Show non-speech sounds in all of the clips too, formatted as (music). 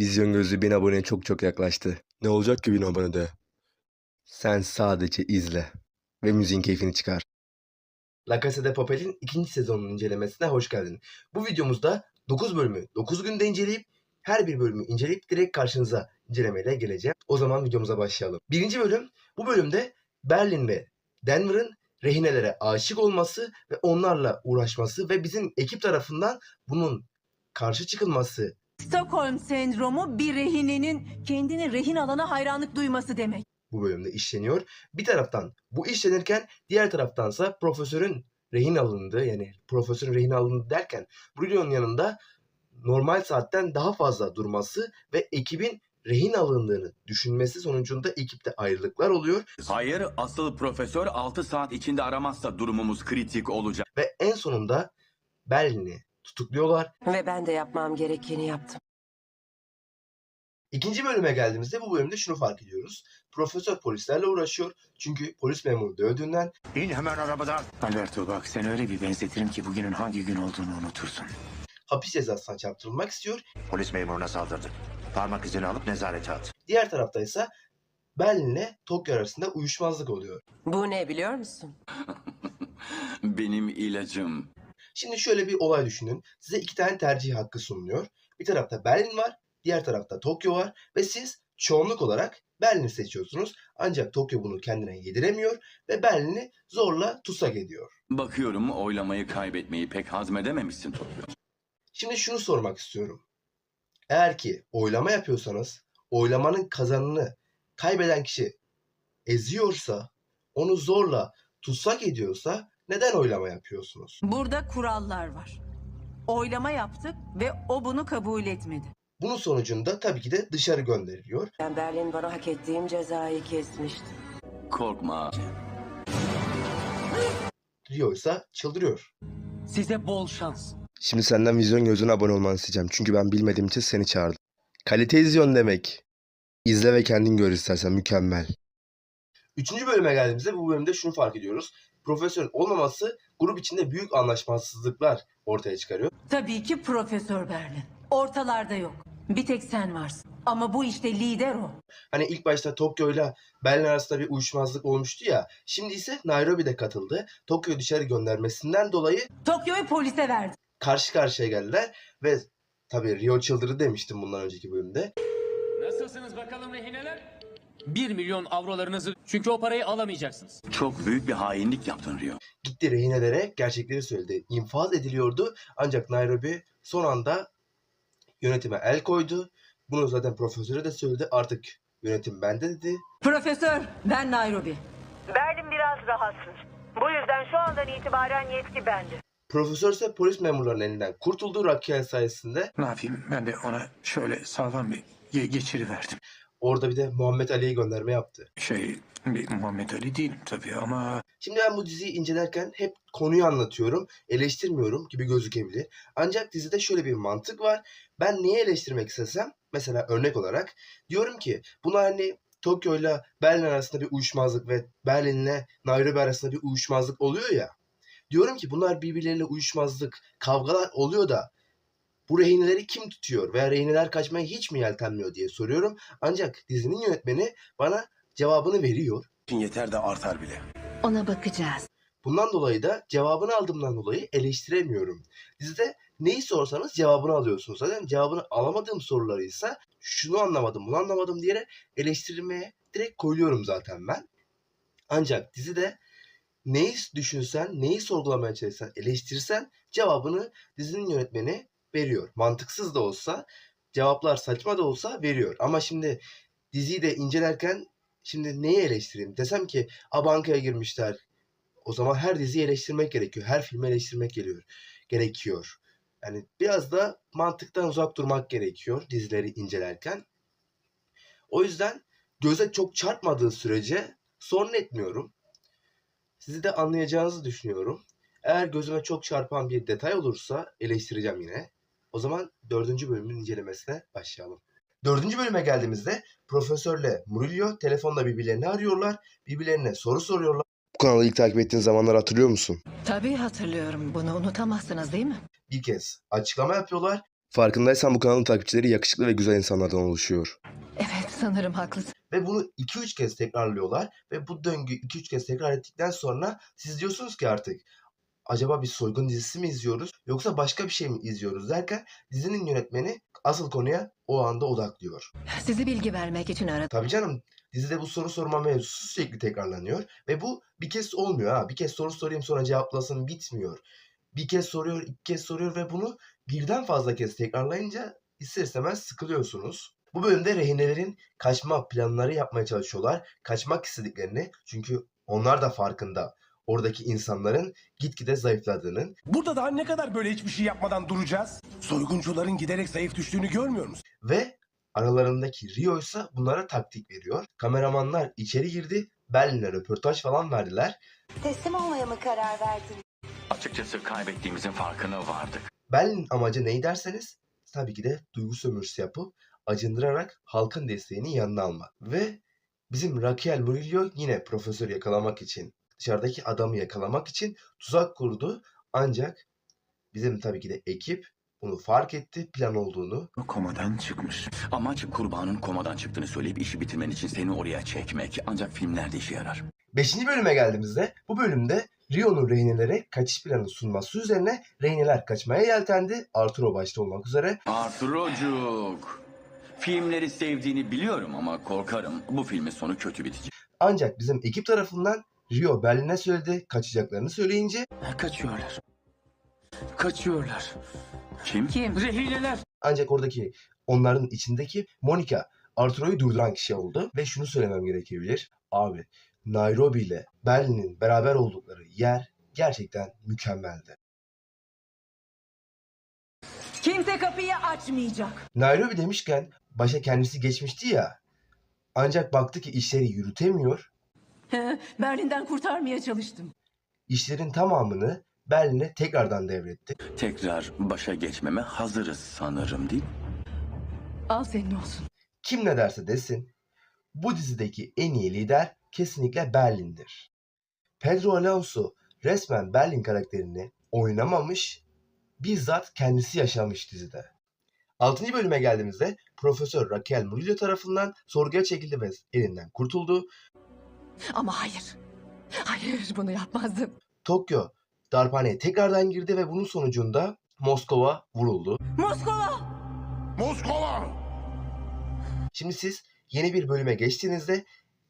Vizyon gözü 1000 aboneye çok çok yaklaştı. Ne olacak ki 1000 abonede? Sen sadece izle ve müziğin keyfini çıkar. La Casa de Papel'in ikinci sezonunun incelemesine hoş geldin. Bu videomuzda 9 bölümü 9 günde inceleyip her bir bölümü inceleyip direkt karşınıza incelemeyle geleceğim. O zaman videomuza başlayalım. Birinci bölüm, bu bölümde Berlin ve Denver'ın rehinelere aşık olması ve onlarla uğraşması ve bizim ekip tarafından bunun karşı çıkılması Stockholm sendromu bir rehinenin kendini rehin alana hayranlık duyması demek. bu bölümde işleniyor. Bir taraftan bu işlenirken diğer taraftansa profesörün rehin alındığı yani profesörün rehin alındığı derken Bruno'nun yanında normal saatten daha fazla durması ve ekibin rehin alındığını düşünmesi sonucunda ekipte ayrılıklar oluyor Hayır, asıl profesör 6 saat içinde aramazsa durumumuz kritik olacak. ve en sonunda Berlin'i tutukluyorlar. Ve ben de yapmam gerekeni yaptım. İkinci bölüme geldiğimizde bu bölümde şunu fark ediyoruz. Profesör polislerle uğraşıyor. Çünkü polis memuru dövdüğünden İn hemen arabadan. Alberto bak seni öyle bir benzetirim ki bugünün hangi gün olduğunu unutursun. hapis cezasına çarptırılmak istiyor. Polis memuruna saldırdın. Parmak izini alıp nezarete at. Diğer tarafta ise Berlin'le Tokyo arasında uyuşmazlık oluyor. Bu ne biliyor musun? (laughs) Benim ilacım. Şimdi şöyle bir olay düşünün. Size iki tane tercih hakkı sunuluyor. Bir tarafta Berlin var, diğer tarafta Tokyo var ve siz çoğunluk olarak Berlin'i seçiyorsunuz. Ancak Tokyo bunu kendine yediremiyor ve Berlin'i zorla tutsak ediyor. Bakıyorum oylamayı kaybetmeyi pek hazmedememişsin Tokyo. Şimdi şunu sormak istiyorum. Eğer ki oylama yapıyorsanız oylamanın kazanını kaybeden kişi eziyorsa, onu zorla tutsak ediyorsa neden oylama yapıyorsunuz? Burada kurallar var. Oylama yaptık ve o bunu kabul etmedi. Bunun sonucunda tabii ki de dışarı gönderiliyor. Ben Berlin bana hak ettiğim cezayı kesmişti. Korkma. Rio ise çıldırıyor. Size bol şans. Şimdi senden vizyon gözüne abone olmanı isteyeceğim. Çünkü ben bilmediğim için seni çağırdım. Kalite izliyorsun demek. İzle ve kendin gör istersen mükemmel. Üçüncü bölüme geldiğimizde bu bölümde şunu fark ediyoruz. Profesörün olmaması grup içinde büyük anlaşmazsızlıklar ortaya çıkarıyor. Tabii ki Profesör Berlin. Ortalarda yok. Bir tek sen varsın. Ama bu işte lider o. Hani ilk başta Tokyo ile Berlin arasında bir uyuşmazlık olmuştu ya. Şimdi ise Nairobi'de katıldı. Tokyo dışarı göndermesinden dolayı Tokyo'yu polise verdi. karşı karşıya geldiler ve tabii Rio çıldırdı demiştim bundan önceki bölümde. Nasılsınız bakalım rehineler? 1 milyon avrolarınızı çünkü o parayı alamayacaksınız. Çok büyük bir hainlik yaptın Rio. gitti rehinelere gerçekleri söyledi. İnfaz ediliyordu ancak Nairobi son anda yönetime el koydu. Bunu zaten profesöre de söyledi. Artık yönetim bende dedi. Profesör, ben Nairobi. Berlin biraz rahatsız. Bu yüzden şu andan itibaren yetki bende. Profesör ise polis memurlarının elinden kurtuldu Rakiel sayesinde. Ne yapayım ben de ona şöyle sağlam bir ge- geçiriverdim. Orada bir de Muhammed Ali'ye gönderme yaptı. Şey bir Muhammed Ali değilim tabii ama Şimdi ben bu diziyi incelerken hep konuyu anlatıyorum, eleştirmiyorum gibi gözükebilir. Ancak dizide şöyle bir mantık var. Ben neyi eleştirmek istesem, mesela örnek olarak diyorum ki bunlar hani Tokyo ile Berlin arasında bir uyuşmazlık ve Berlin'le Nairobi arasında bir uyuşmazlık oluyor ya. Diyorum ki bunlar birbirleriyle uyuşmazlık, kavgalar oluyor da bu rehineleri kim tutuyor veya rehineler kaçmaya hiç mi yeltenmiyor diye soruyorum. Ancak dizinin yönetmeni bana cevabını veriyor. yeter de artar bile. Ona bakacağız. Bundan dolayı da cevabını aldığımdan dolayı eleştiremiyorum. Dizide neyi sorsanız cevabını alıyorsunuz. Zaten cevabını alamadığım soruları ise şunu anlamadım bunu anlamadım diyerek eleştirmeye direkt koyuyorum zaten ben. Ancak dizide neyi düşünsen, neyi sorgulamaya çalışsan, eleştirsen cevabını dizinin yönetmeni veriyor. Mantıksız da olsa, cevaplar saçma da olsa veriyor. Ama şimdi diziyi de incelerken şimdi neyi eleştireyim? Desem ki a bankaya girmişler, o zaman her diziyi eleştirmek gerekiyor. Her filmi eleştirmek geliyor, gerekiyor. Yani biraz da mantıktan uzak durmak gerekiyor dizileri incelerken. O yüzden göze çok çarpmadığı sürece sorun etmiyorum. Sizi de anlayacağınızı düşünüyorum. Eğer gözüme çok çarpan bir detay olursa eleştireceğim yine. O zaman dördüncü bölümün incelemesine başlayalım. Dördüncü bölüme geldiğimizde Profesörle Murillo telefonla birbirlerini arıyorlar. Birbirlerine soru soruyorlar. Bu kanalı ilk takip ettiğin zamanları hatırlıyor musun? Tabii hatırlıyorum. Bunu unutamazsınız değil mi? bir kez açıklama yapıyorlar. Farkındaysan bu kanalın takipçileri yakışıklı ve güzel insanlardan oluşuyor. Evet sanırım haklısın. Ve bunu 2-3 kez tekrarlıyorlar ve bu döngü 2-3 kez tekrar ettikten sonra siz diyorsunuz ki artık acaba bir soygun dizisi mi izliyoruz yoksa başka bir şey mi izliyoruz derken dizinin yönetmeni asıl konuya o anda odaklıyor. Sizi bilgi vermek için aradım. Tabii canım dizide bu soru sorma mevzusu sürekli tekrarlanıyor ve bu bir kez olmuyor ha. Bir kez soru sorayım sonra cevaplasın bitmiyor. Bir kez soruyor, iki kez soruyor ve bunu birden fazla kez tekrarlayınca ister istemez sıkılıyorsunuz. Bu bölümde rehinelerin kaçma planları yapmaya çalışıyorlar. Kaçmak istediklerini çünkü onlar da farkında oradaki insanların gitgide zayıfladığının Burada daha ne kadar böyle hiçbir şey yapmadan duracağız? Soyguncuların giderek zayıf düştüğünü görmüyor musun? ve aralarındaki Rio ise bunlara taktik veriyor. Kameramanlar içeri girdi, Berlin'e röportaj falan verdiler. Teslim olmaya mı karar verdin? Açıkçası kaybettiğimizin farkına vardık. Berlin'in amacı ne derseniz tabii ki de duygu sömürüsü yapıp acındırarak halkın desteğini yanına almak. Ve bizim Raquel Murillo yine profesörü yakalamak için, dışarıdaki adamı yakalamak için tuzak kurdu. Ancak bizim tabii ki de ekip bunu fark etti, plan olduğunu. Komadan çıkmış. Amaç kurbanın komadan çıktığını söyleyip işi bitirmen için seni oraya çekmek. Ancak filmlerde işe yarar. Beşinci bölüme geldiğimizde bu bölümde Rio'nun rehinelere kaçış planı sunması üzerine rehineler kaçmaya yeltendi. Arturo başta olmak üzere. Arturocuk. Filmleri sevdiğini biliyorum ama korkarım bu filmin sonu kötü bitecek. Ancak bizim ekip tarafından Rio Berlin'e söyledi, kaçacaklarını söyleyince Kaçıyorlar. Kaçıyorlar. Kim? Kim? Rehineler. ancak oradaki onların içindeki Monica Arturo'yu durduran kişi oldu ve şunu söylemem gerekebilir. Abi Nairobi ile Berlin'in beraber oldukları yer gerçekten mükemmeldi. Kimse kapıyı açmayacak. Nairobi demişken başa kendisi geçmişti ya. Ancak baktı ki işleri yürütemiyor. (laughs) Berlin'den kurtarmaya çalıştım. İşlerin tamamını Berlin'e tekrardan devretti. Tekrar başa geçmeme hazırız sanırım değil mi? Al senin olsun. Kim ne derse desin, bu dizideki en iyi lider kesinlikle Berlin'dir. Pedro Alonso resmen Berlin karakterini oynamamış, bizzat kendisi yaşamış dizide. 6. bölüme geldiğimizde Profesör Raquel Murillo tarafından sorguya çekildi ve elinden kurtuldu. Ama hayır. Hayır bunu yapmazdım. Tokyo darphaneye tekrardan girdi ve bunun sonucunda Moskova vuruldu. Moskova! Moskova! Şimdi siz yeni bir bölüme geçtiğinizde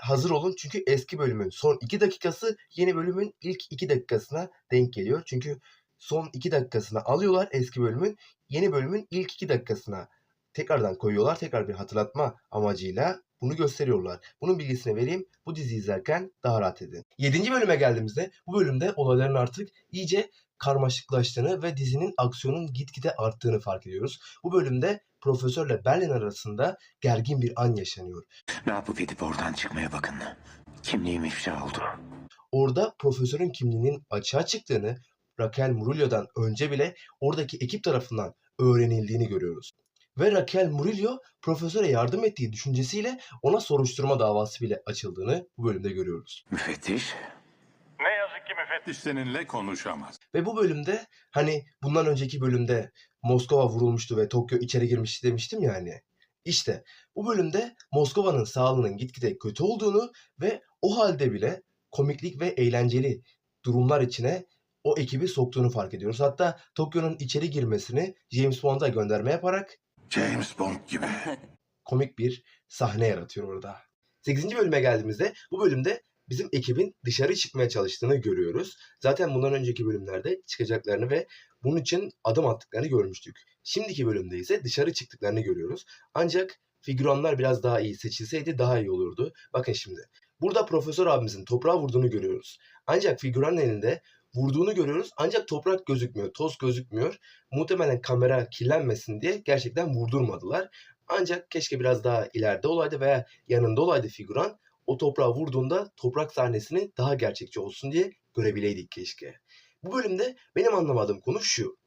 hazır olun çünkü eski bölümün son 2 dakikası yeni bölümün ilk 2 dakikasına denk geliyor. Çünkü son 2 dakikasını alıyorlar eski bölümün yeni bölümün ilk 2 dakikasına tekrardan koyuyorlar. Tekrar bir hatırlatma amacıyla bunu gösteriyorlar. Bunun bilgisini vereyim. Bu diziyi izlerken daha rahat edin. 7. bölüme geldiğimizde bu bölümde olayların artık iyice karmaşıklaştığını ve dizinin aksiyonun gitgide arttığını fark ediyoruz. Bu bölümde profesörle Berlin arasında gergin bir an yaşanıyor. Ne yapıp edip oradan çıkmaya bakın. Kimliğim ifşa oldu. Orada profesörün kimliğinin açığa çıktığını Raquel Murillo'dan önce bile oradaki ekip tarafından öğrenildiğini görüyoruz. Ve Raquel Murillo profesöre yardım ettiği düşüncesiyle ona soruşturma davası bile açıldığını bu bölümde görüyoruz. Müfettiş. Ne yazık ki müfettiş seninle konuşamaz. Ve bu bölümde hani bundan önceki bölümde Moskova vurulmuştu ve Tokyo içeri girmişti demiştim ya hani. İşte bu bölümde Moskova'nın sağlığının gitgide kötü olduğunu ve o halde bile komiklik ve eğlenceli durumlar içine o ekibi soktuğunu fark ediyoruz. Hatta Tokyo'nun içeri girmesini James Bond'a gönderme yaparak James Bond gibi. (laughs) komik bir sahne yaratıyor orada. 8. bölüme geldiğimizde bu bölümde bizim ekibin dışarı çıkmaya çalıştığını görüyoruz. Zaten bundan önceki bölümlerde çıkacaklarını ve bunun için adım attıklarını görmüştük. Şimdiki bölümde ise dışarı çıktıklarını görüyoruz. Ancak figüranlar biraz daha iyi seçilseydi daha iyi olurdu. Bakın şimdi. Burada profesör abimizin toprağa vurduğunu görüyoruz. Ancak figüranın elinde vurduğunu görüyoruz ancak toprak gözükmüyor, toz gözükmüyor. Muhtemelen kamera kirlenmesin diye gerçekten vurdurmadılar. Ancak keşke biraz daha ileride olaydı veya yanında olaydı figüran. O toprağa vurduğunda toprak sahnesini daha gerçekçi olsun diye görebileydik keşke. Bu bölümde benim anlamadığım konu şu.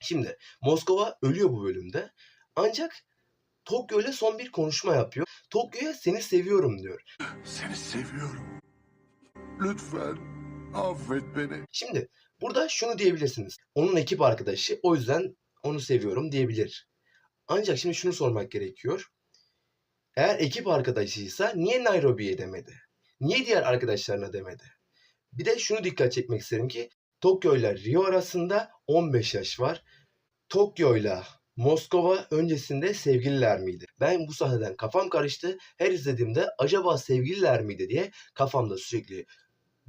Şimdi Moskova ölüyor bu bölümde. Ancak Tokyo ile son bir konuşma yapıyor. Tokyo'ya seni seviyorum diyor. Seni seviyorum. Lütfen affet beni. Şimdi burada şunu diyebilirsiniz. Onun ekip arkadaşı o yüzden onu seviyorum diyebilir. Ancak şimdi şunu sormak gerekiyor. Eğer ekip arkadaşıysa niye Nairobi'ye demedi? Niye diğer arkadaşlarına demedi? Bir de şunu dikkat çekmek isterim ki Tokyo ile Rio arasında 15 yaş var. Tokyo ile Moskova öncesinde sevgililer miydi? Ben bu sahneden kafam karıştı. Her izlediğimde acaba sevgililer miydi diye kafamda sürekli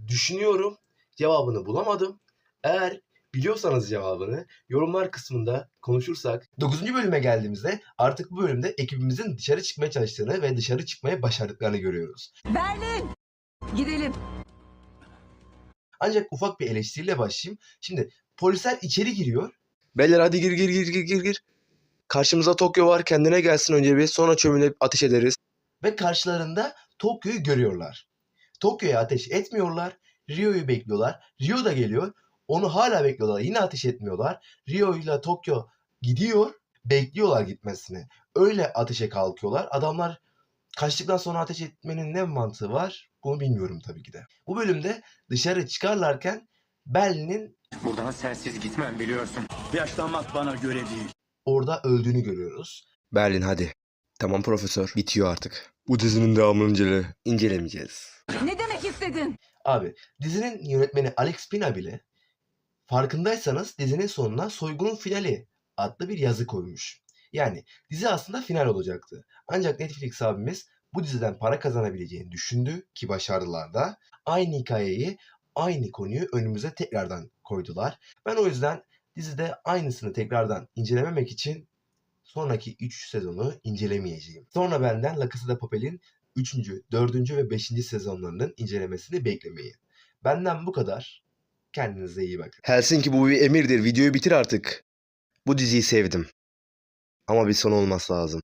düşünüyorum. Cevabını bulamadım. Eğer biliyorsanız cevabını yorumlar kısmında konuşursak. 9. bölüme geldiğimizde artık bu bölümde ekibimizin dışarı çıkmaya çalıştığını ve dışarı çıkmaya başardıklarını görüyoruz. Berlin! Gidelim. Ancak ufak bir eleştiriyle başlayayım. Şimdi polisler içeri giriyor. Beyler hadi gir gir gir gir gir gir. Karşımıza Tokyo var kendine gelsin önce bir sonra çömülüp ateş ederiz. Ve karşılarında Tokyo'yu görüyorlar. Tokyo'ya ateş etmiyorlar. Rio'yu bekliyorlar. Rio da geliyor. Onu hala bekliyorlar. Yine ateş etmiyorlar. Rio ile Tokyo gidiyor. Bekliyorlar gitmesini. Öyle ateşe kalkıyorlar. Adamlar kaçtıktan sonra ateş etmenin ne mantığı var? Bunu bilmiyorum tabii ki de. Bu bölümde dışarı çıkarlarken Berlin'in Buradan sensiz gitmem biliyorsun. Yaşlanmak bana göre değil. orada öldüğünü görüyoruz. Berlin hadi. Tamam profesör. Bitiyor artık. Bu dizinin devamını incele. İncelemeyeceğiz. Ne demek istedin? Abi dizinin yönetmeni Alex Pina bile farkındaysanız dizinin sonuna soygunun finali adlı bir yazı koymuş. Yani dizi aslında final olacaktı. Ancak Netflix abimiz bu diziden para kazanabileceğini düşündü ki başardılar da. Aynı hikayeyi, aynı konuyu önümüze tekrardan koydular. Ben o yüzden dizide aynısını tekrardan incelememek için sonraki 3 sezonu incelemeyeceğim. Sonra benden La Casa de Papel'in 3. 4. ve 5. sezonlarının incelemesini beklemeyin. Benden bu kadar. Kendinize iyi bakın. Helsinki bu bir emirdir. Videoyu bitir artık. Bu diziyi sevdim. Ama bir son olması lazım.